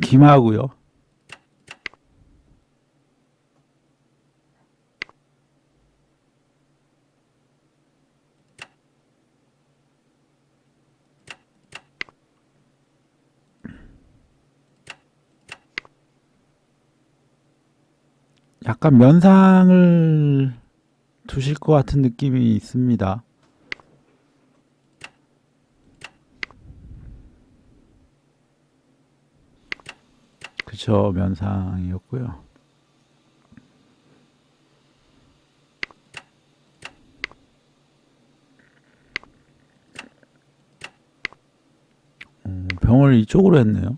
김하고요. 약간 면상을 두실 것 같은 느낌이 있습니다. 그쵸, 면상이었고요. 음, 병을 이쪽으로 했네요.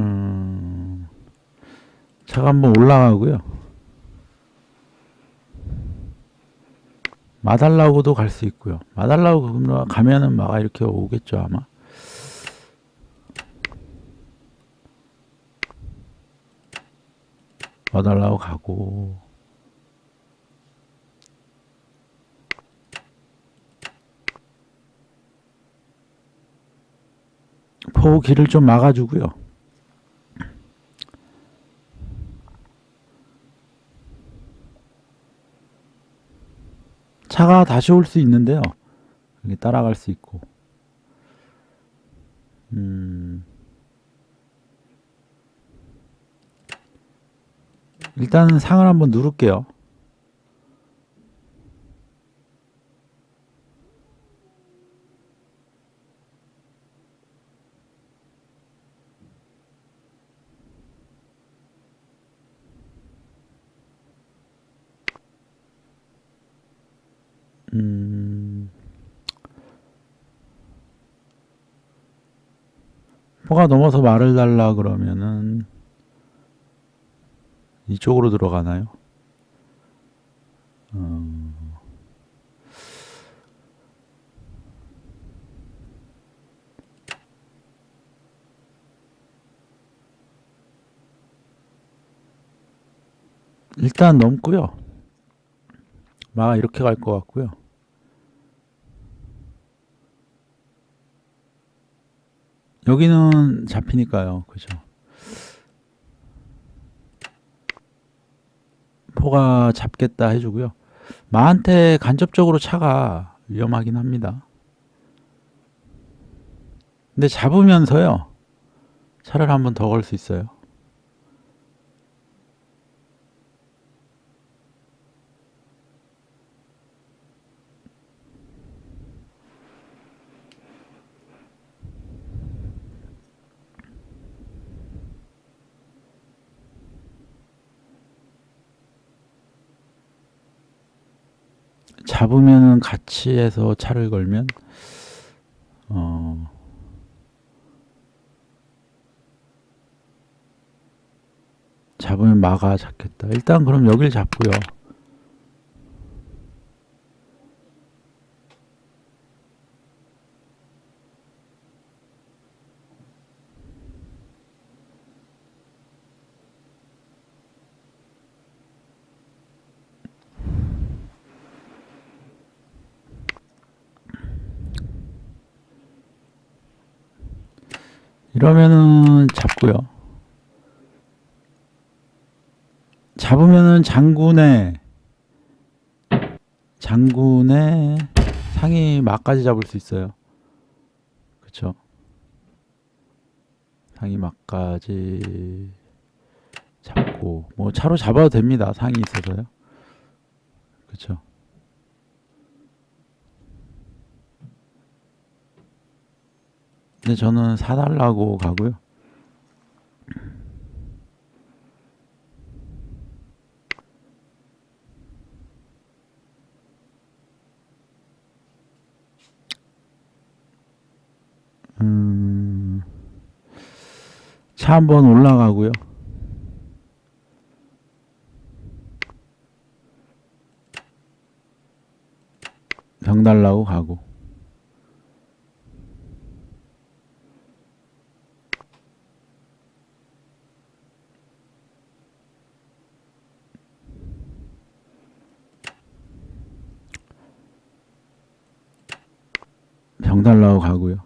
음, 차가 한번 올라가고요. 마달라고도 갈 수 있고요. 마달라고 가면은 마가 이렇게 오겠죠 아마. 마달라고 가고 포 길을 좀 막아주고요. 차가 다시 올 수 있는데요. 여기 따라갈 수 있고. 음. 일단 상을 한번 누를게요. 10%가 넘어서 말을 달라 그러면은 이쪽으로 들어가나요? 음. 일단 넘고요. 막 이렇게 갈 것 같고요. 여기는 잡히니까요. 그죠? 포가 잡겠다 해주고요. 마한테 간접적으로 차가 위험하긴 합니다. 근데 잡으면서요. 차를 한 번 더 걸 수 있어요. 잡으면은 같이 해서 차를 걸면 어 잡으면 마가 잡겠다. 일단 그럼 여길 잡고요. 이러면은 잡고요. 잡으면은 장군의 장군의 상이 막까지 잡을 수 있어요. 그쵸? 상이 막까지 잡고 뭐 차로 잡아도 됩니다. 상이 있어서요. 그쵸? 근데 저는 사달라고 가고요. 음, 차 한번 올라가고요. 병 달라고 가고. 병 달라고 가고요.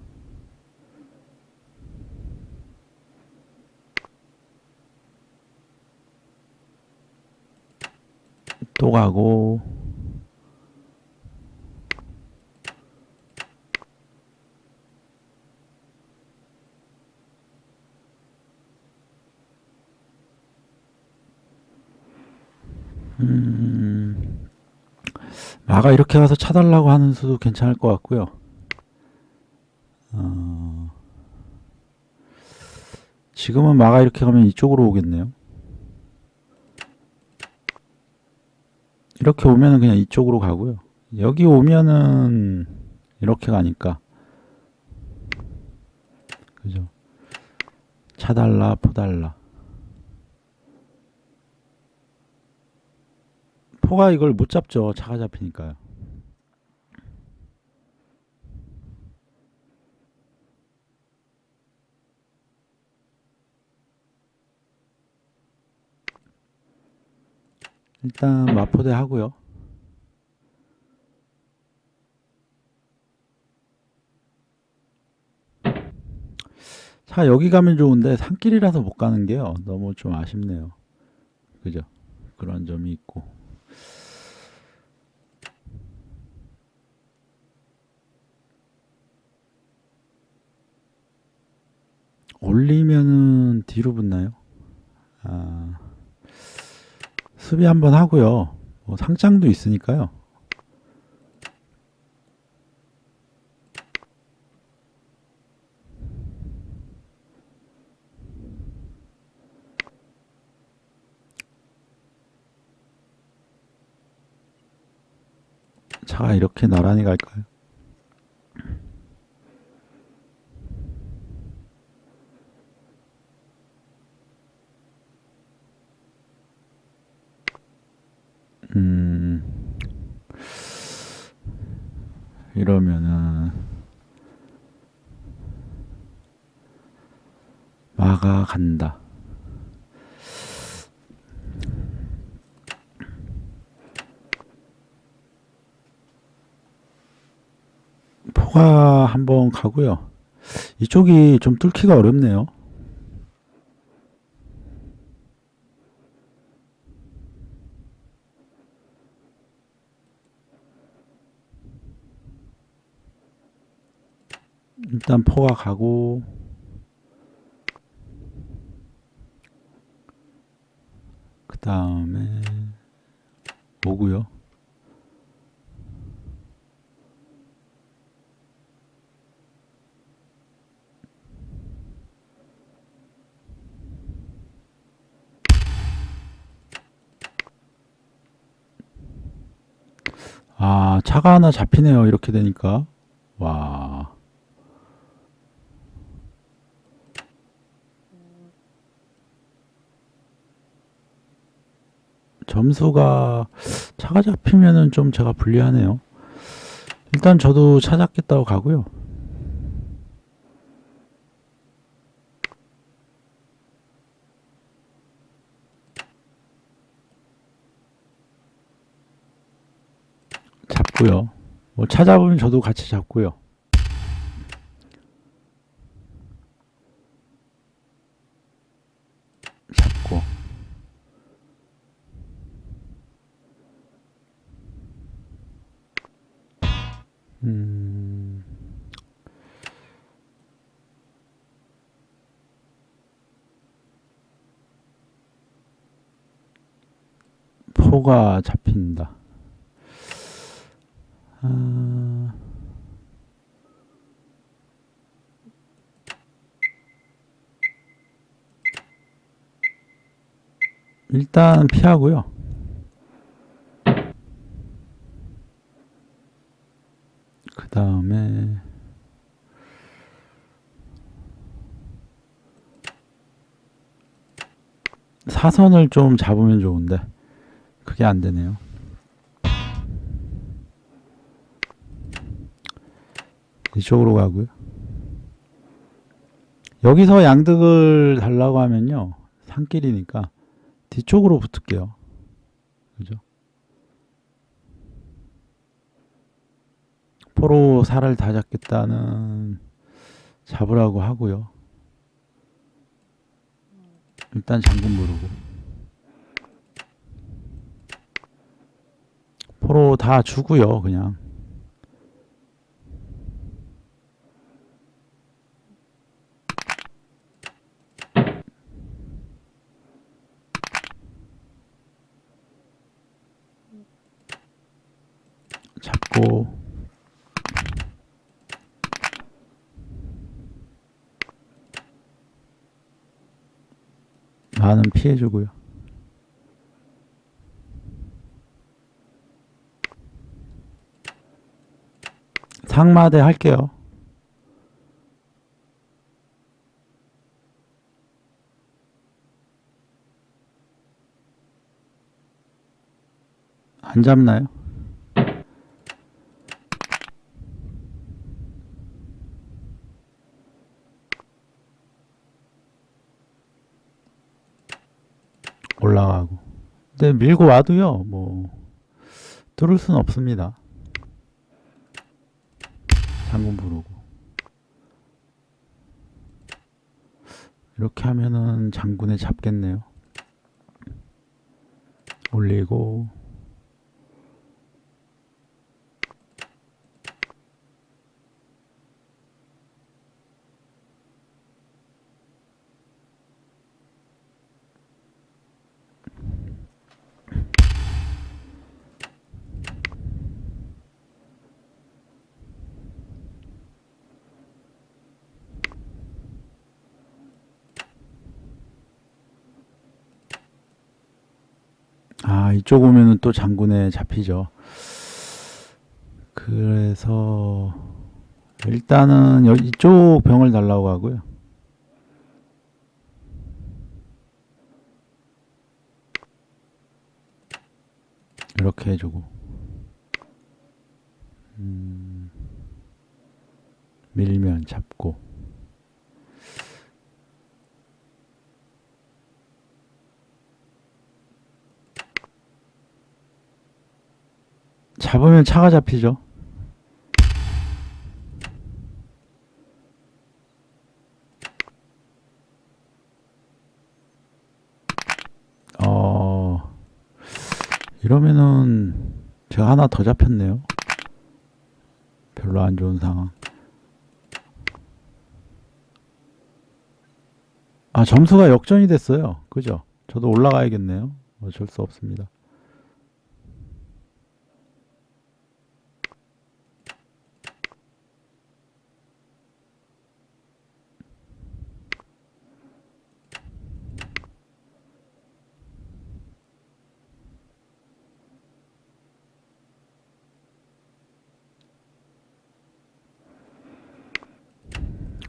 또 가고 음, 마가 이렇게 가서 차달라고 하는 수도 괜찮을 것 같고요. 어, 지금은 마가 이렇게 가면 이쪽으로 오겠네요. 이렇게 오면은 그냥 이쪽으로 가고요. 여기 오면은 이렇게 가니까 그죠? 차달라 포달라 포가 이걸 못 잡죠. 차가 잡히니까요. 일단 마포대 하고요. 자, 여기 가면 좋은데 산길이라서 못 가는 게요. 너무 좀 아쉽네요. 그죠? 그런 점이 있고. 올리면은 뒤로 붙나요? 아, 수비 한번 하고요. 뭐 상장도 있으니까요. 차가 이렇게 나란히 갈까요? 음, 이러면은 마가 간다. 포가 한번 가고요. 이쪽이 좀 뚫기가 어렵네요. 일단 포가 가고 그 다음에 오고요. 아, 차가 하나 잡히네요. 이렇게 되니까. 와. 점수가 차가 잡히면은 좀 제가 불리하네요. 일단 저도 차 잡겠다고 가고요. 잡고요. 뭐 찾아보면 저도 같이 잡고요. 포가 잡힌다. 아, 일단 피하고요. 그 다음에 사선을 좀 잡으면 좋은데 그게 안 되네요. 이쪽으로 가고요. 여기서 양득을 달라고 하면요. 산길이니까 뒤쪽으로 붙을게요. 그죠? 포로 살을 다 잡겠다는 잡으라고 하고요. 일단 장군 부르고 포로 다 주고요. 그냥 잡고 많은 피해주고요. 상마대 할게요. 안 잡나요? 올라가고. 근데 밀고 와도요, 뭐, 뚫을 순 없습니다. 장군 부르고. 이렇게 하면은 장군에 잡겠네요. 올리고, 아, 이쪽 오면은 또 장군에 잡히죠. 그래서, 일단은 여 이쪽 병을 달라고 하고요. 이렇게 해주고. 음, 밀면 잡고. 잡으면 차가 잡히죠. 어, 이러면은 제가 하나 더 잡혔네요. 별로 안 좋은 상황. 아, 점수가 역전이 됐어요. 그죠? 저도 올라가야겠네요. 어쩔 수 없습니다.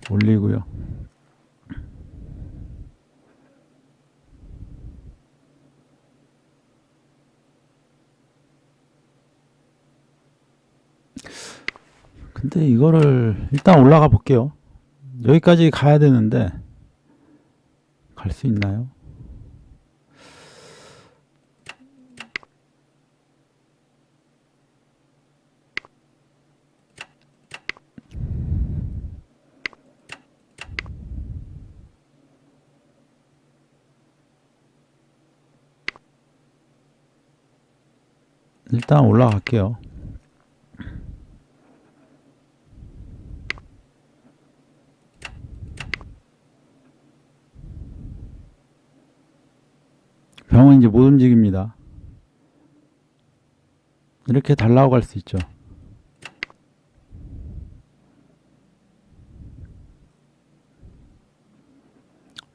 올리고요. 근데 이거를 일단 올라가 볼게요. 여기까지 가야 되는데 갈 수 있나요? 일단 올라갈게요. 병은 이제 못 움직입니다. 이렇게 달라고 갈 수 있죠.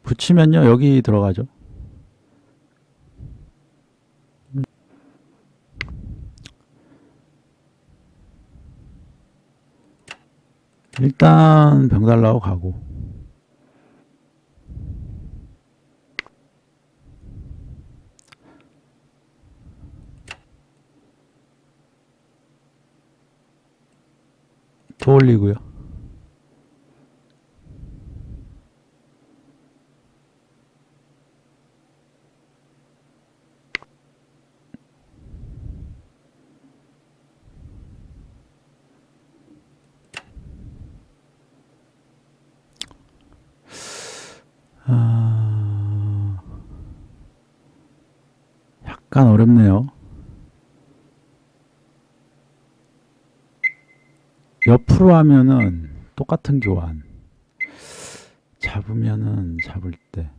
붙이면요, 여기 들어가죠. 일단 병 달라고 가고. 더 올리고요. 아, 약간 어렵네요. 옆으로 하면은 똑같은 교환. 잡으면은 잡을 때.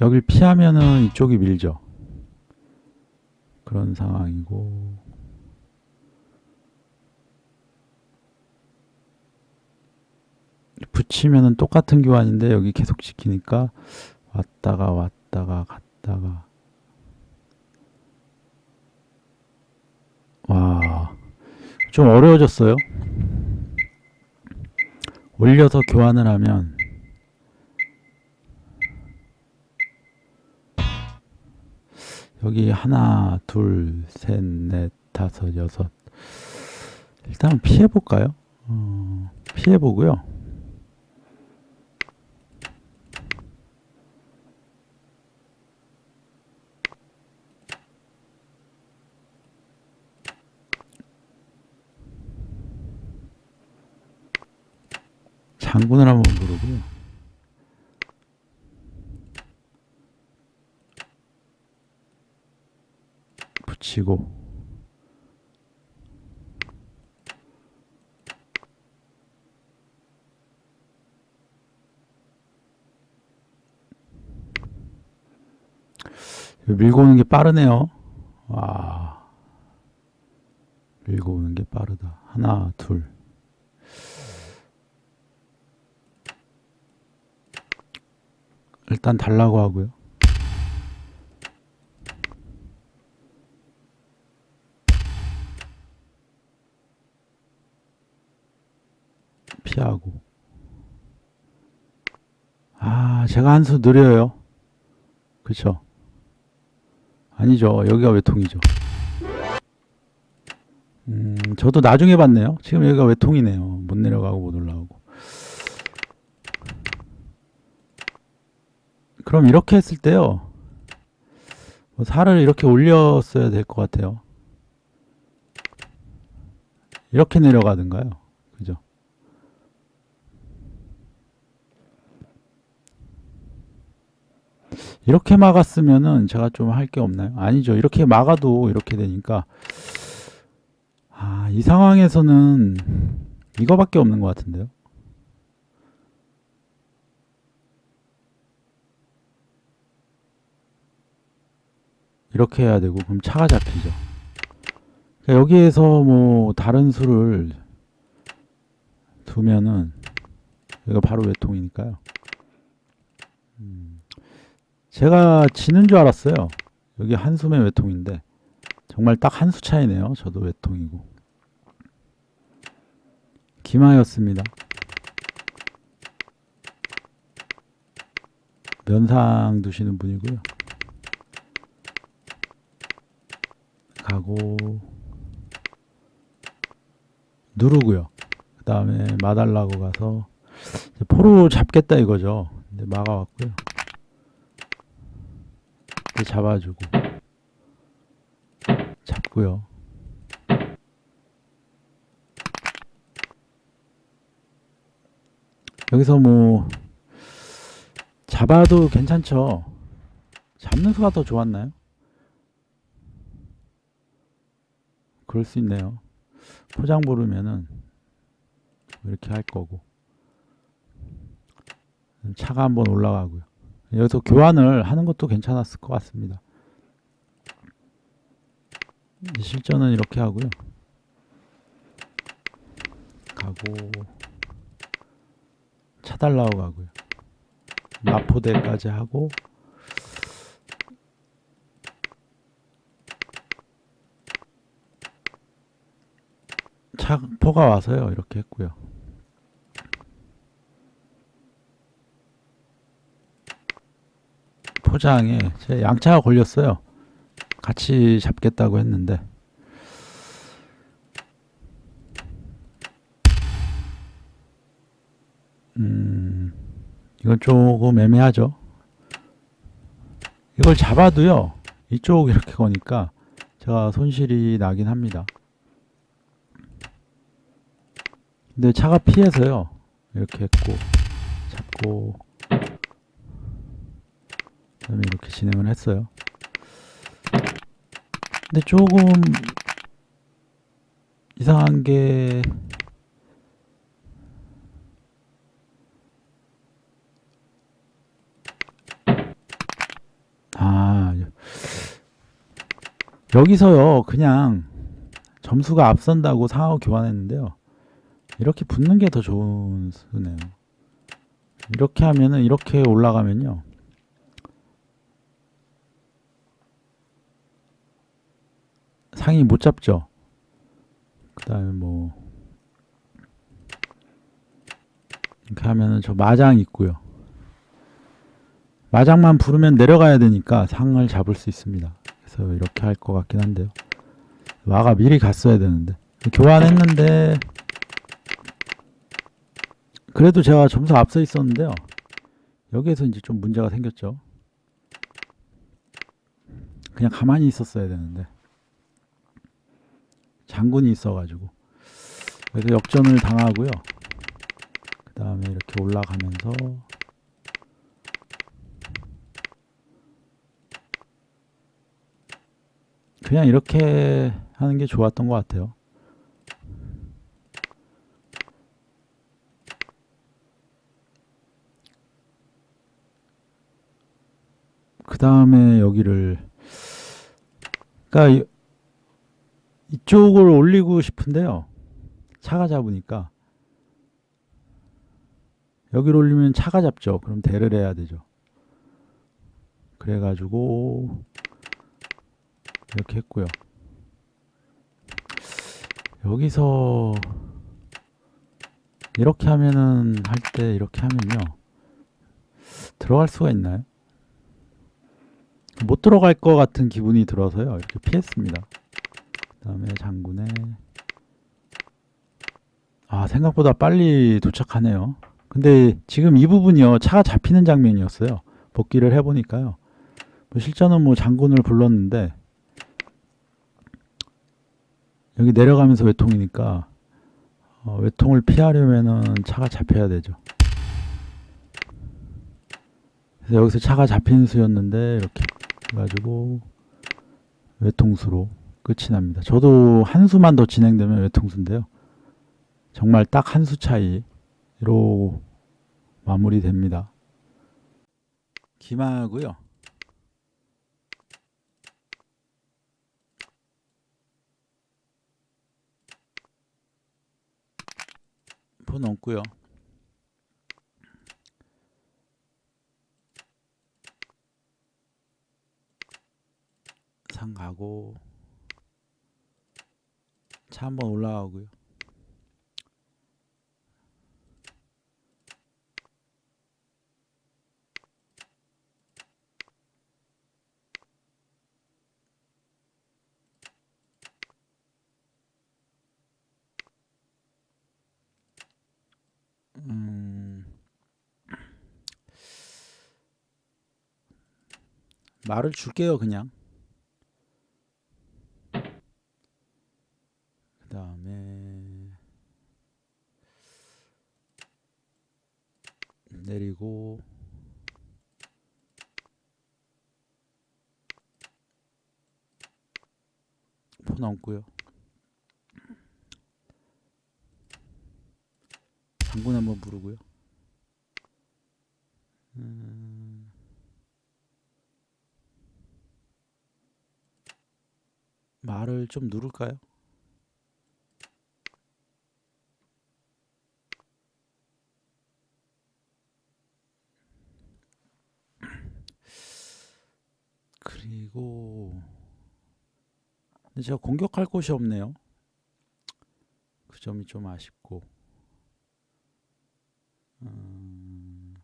여길 피하면은 이쪽이 밀죠. 그런 상황이고. 붙이면은 똑같은 교환인데 여기 계속 지키니까 왔다가 왔다가 갔다가 와, 좀 어려워졌어요. 올려서 교환을 하면 여기 하나, 둘, 셋, 넷, 다섯, 여섯. 일단 피해 볼까요? 어, 피해 보고요. 장군을 한번 부르고요. 붙이고 밀고 오는 게 빠르네요. 와, 밀고 오는 게 빠르다. 하나, 둘. 일단 달라고 하고요. 피하고. 아, 제가 한 수 느려요. 그쵸? 아니죠. 여기가 외통이죠. 음, 저도 나중에 봤네요. 지금 여기가 외통이네요. 못 내려가고 못 올라오고. 그럼 이렇게 했을 때요. 뭐 살을 이렇게 올렸어야 될 것 같아요. 이렇게 내려가든가요. 그죠? 이렇게 막았으면은 제가 좀 할 게 없나요? 아니죠. 이렇게 막아도 이렇게 되니까 아, 이 상황에서는 이거밖에 없는 것 같은데요. 이렇게 해야 되고 그럼 차가 잡히죠. 그러니까 여기에서 뭐 다른 수를 두면은 여기가 바로 외통이니까요. 음, 제가 지는 줄 알았어요. 여기 한숨의 외통인데 정말 딱 한 수 차이네요. 저도 외통이고 기마였습니다. 면상 두시는 분이고요. 가고 누르고요. 그 다음에 마달라고 가서 포로 잡겠다 이거죠. 근데 막아왔고요. 잡아주고 잡고요. 여기서 뭐 잡아도 괜찮죠. 잡는 수가 더 좋았나요? 그럴 수 있네요. 포장 부르면은 이렇게 할 거고 차가 한번 올라가고요. 여기서 교환을 하는 것도 괜찮았을 것 같습니다. 실전은 이렇게 하고요. 가고 차달라고 가고요. 마포대까지 하고 차포가 와서요. 이렇게 했고요. 포장에 제 양차가 걸렸어요. 같이 잡겠다고 했는데 음 이건 조금 애매하죠. 이걸 잡아도요. 이쪽 이렇게 거니까 제가 손실이 나긴 합니다. 근데 차가 피해서요. 이렇게 했고 잡고 그다음에 이렇게 진행을 했어요. 근데 조금 이상한 게 아, 여기서요, 그냥 점수가 앞선다고 상하고 교환했는데요. 이렇게 붙는 게 더 좋은 수네요. 이렇게 하면은, 이렇게 올라가면요. 상이 못 잡죠. 그 다음에 뭐, 이렇게 하면은 저 마장 있고요. 마장만 부르면 내려가야 되니까 상을 잡을 수 있습니다. 그래서 이렇게 할 것 같긴 한데요. 마가 미리 갔어야 되는데. 교환했는데, 그래도 제가 점수 앞서 있었는데요. 여기에서 이제 좀 문제가 생겼죠. 그냥 가만히 있었어야 되는데. 장군이 있어가지고. 그래서 역전을 당하고요. 그 다음에 이렇게 올라가면서 그냥 이렇게 하는 게 좋았던 것 같아요. 그 다음에 여기를, 그러니까 이- 이쪽을 올리고 싶은데요. 차가 잡으니까 여기를 올리면 차가 잡죠. 그럼 대를 해야 되죠. 그래가지고 이렇게 했고요. 여기서 이렇게 하면은 할 때 이렇게 하면요. 들어갈 수가 있나요? 못 들어갈 것 같은 기분이 들어서요. 이렇게 피했습니다. 그 다음에 장군에 아 생각보다 빨리 도착하네요. 근데 지금 이 부분이요 차가 잡히는 장면이었어요. 복귀를 해보니까요. 뭐 실전은 뭐 장군을 불렀는데 여기 내려가면서 외통이니까 어, 외통을 피하려면은 차가 잡혀야 되죠. 그래서 여기서 차가 잡힌 수였는데 이렇게 해 가지고 외통수로 끝이 납니다. 저도 한 수만 더 진행되면 외통수인데요. 정말 딱 한 수 차이로 마무리됩니다. 기마하고요. 포 넘고요. 상 가고 차 한번 올라가고요. 음, 말을 줄게요, 그냥. 그 다음에 내리고 포 넘고요. 장군 한번 부르고요. 음, 말을 좀 누를까요? 그리고 근데 제가 공격할 곳이 없네요. 그 점이 좀 아쉽고. 음,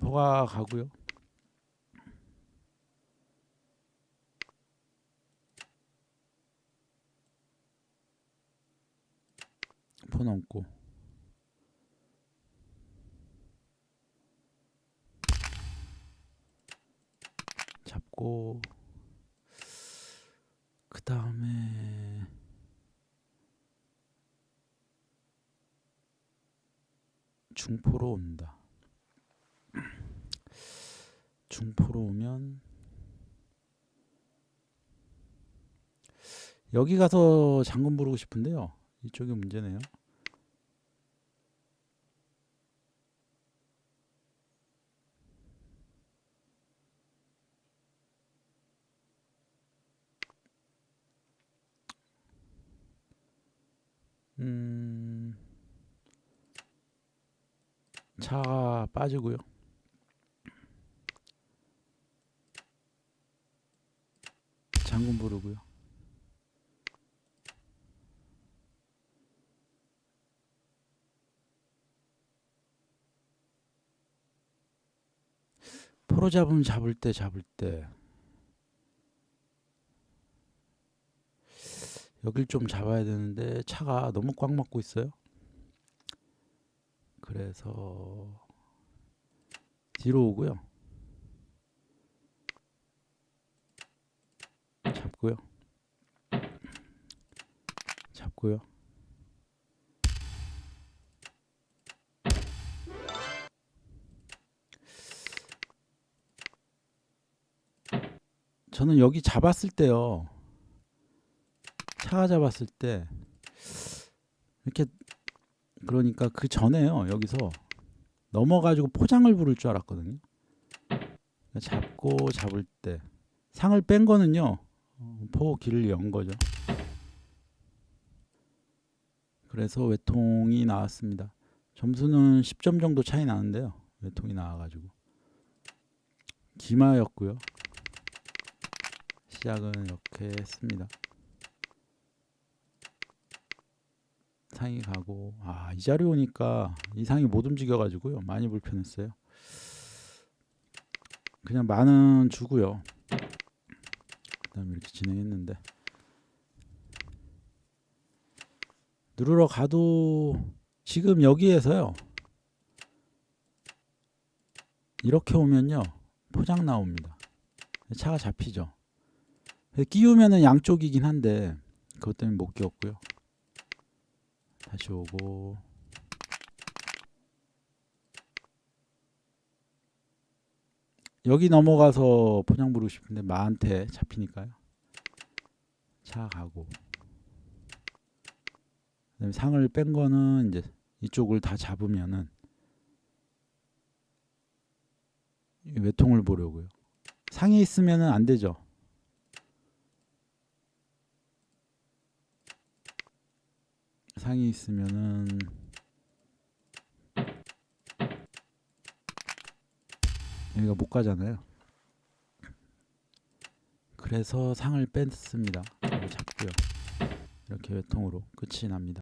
포가 가고요. 포 넘고. 잡고 그 다음에 중포로 온다. 중포로 오면 여기 가서 장군 부르고 싶은데요. 이쪽이 문제네요. 음, 차가 빠지고요. 장군 부르고요. 포로 잡으면 잡을 때 잡을 때 여길 좀 잡아야 되는데 차가 너무 꽉 막고 있어요. 그래서 뒤로 오고요. 잡고요. 잡고요. 저는 여기 잡았을 때요. 잡았을 때 이렇게 그러니까 그 전에요. 여기서 넘어가지고 포장을 부를 줄 알았거든요. 그러니까 잡고 잡을 때 상을 뺀 거는요. 어, 포 길을 연 거죠. 그래서 외통이 나왔습니다. 점수는 10점 정도 차이 나는데요. 외통이 나와가지고 기마였고요. 시작은 이렇게 했습니다. 상이 가고 아 이 자리 오니까 이 상이 못 움직여가지고요 많이 불편했어요. 그냥 만은 주고요. 그다음에 이렇게 진행했는데 누르러 가도 지금 여기에서요 이렇게 오면요 포장 나옵니다. 차가 잡히죠. 끼우면은 양쪽이긴 한데 그것 때문에 못 끼웠고요. 다시 오고 여기 넘어가서 포장 부르고 싶은데 마한테 잡히니까요. 차 가고 그다음에 상을 뺀 거는 이제 이쪽을 다 잡으면은 이 외통을 보려고요. 상에 있으면은 안 되죠. 상이 있으면은 여기가 못 가잖아요. 그래서 상을 뺐습니다. 이거 잡고요. 이렇게 외통으로 끝이 납니다.